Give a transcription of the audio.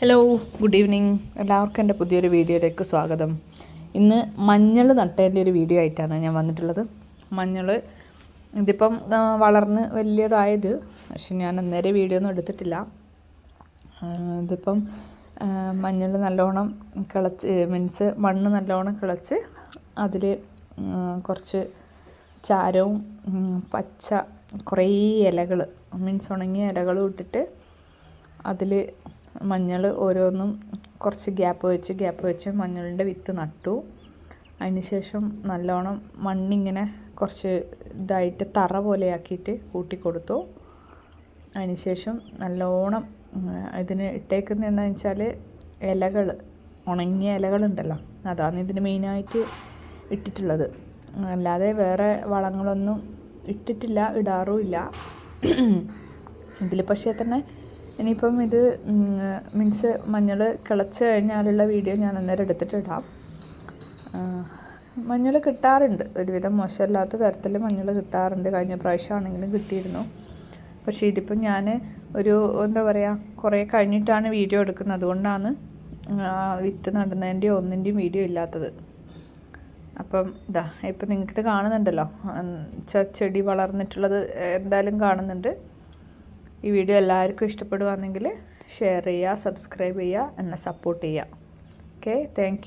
Hello good evening എല്ലാവർക്കും എന്റെ പുതിയൊരു വീഡിയോയിലേക്ക് സ്വാഗതം. ഇന്ന് മഞ്ഞൾ നട്ടതിന്റെ ഒരു വീഡിയോ ആയിട്ടാണ് ഞാൻ വന്നിട്ടുള്ളത്. മഞ്ഞൾ ഇതിപ്പം വളർന്ന് വലിയതായത്. പക്ഷെ ഞാൻ അന്നേരം വീഡിയോ ഒന്നും എടുത്തിട്ടില്ല. ഇതിപ്പം മഞ്ഞൾ നല്ലോണം കിളച്ച് മീൻസ് മണ്ണ് നല്ലോണം കിളച്ച് അതിൽ കുറച്ച് ചാരവും പച്ച കുറേ ഇലകൾ മീൻസ് ഉണങ്ങിയ ഇലകളും ഇട്ടിട്ട് അതിൽ മഞ്ഞൾ ഓരോന്നും കുറച്ച് ഗ്യാപ്പ് വെച്ച് ഗ്യാപ്പ് വെച്ച് മഞ്ഞളിന്റെ വിത്ത് നട്ടു. അതിനുശേഷം നല്ലോണം മണ്ണിങ്ങനെ കുറച്ച് ഇതായിട്ട് തറ പോലെയാക്കിയിട്ട് കൂട്ടിക്കൊടുത്തു. അതിനുശേഷം നല്ലോണം ഇതിന് ഇട്ടേക്കുന്ന എന്താണെന്ന് വെച്ചാൽ ഇലകൾ ഉണങ്ങിയ ഇലകളുണ്ടല്ലോ. അതാണ് ഇതിന് മെയിനായിട്ട് ഇട്ടിട്ടുള്ളത്. അല്ലാതെ വേറെ വളങ്ങളൊന്നും ഇട്ടിട്ടില്ല ഇടാറുമില്ല ഇതിൽ പക്ഷേ തന്നെ ഇനിയിപ്പം ഇത് മീൻസ് മഞ്ഞൾ കിളച്ച് കഴിഞ്ഞാലുള്ള വീഡിയോ ഞാൻ അന്നേരം എടുത്തിട്ടിടാം. മഞ്ഞൾ കിട്ടാറുണ്ട്. ഒരുവിധം മോശമില്ലാത്ത തരത്തിൽ മഞ്ഞൾ കിട്ടാറുണ്ട്. കഴിഞ്ഞ പ്രാവശ്യമാണെങ്കിലും കിട്ടിയിരുന്നു. പക്ഷേ ഇതിപ്പം ഞാൻ ഒരു എന്താ പറയുക കുറേ കഴിഞ്ഞിട്ടാണ് വീഡിയോ എടുക്കുന്നത്. അതുകൊണ്ടാണ് വിത്ത് നടുന്നതിന്റെയോ ഒന്നിന്റെയും വീഡിയോ ഇല്ലാത്തത്. അപ്പം ഇതാ ഇപ്പം നിങ്ങൾക്കിത് കാണുന്നുണ്ടല്ലോ. ചെടി വളർന്നിട്ടുള്ളത് എന്തായാലും കാണുന്നുണ്ട്. ഈ വീഡിയോ എല്ലാവർക്കും ഇഷ്ടപ്പെടുവാണെങ്കിൽ ഷെയർ ചെയ്യുക സബ്സ്ക്രൈബ് ചെയ്യുക എന്നെ സപ്പോർട്ട് ചെയ്യുക. Okay thank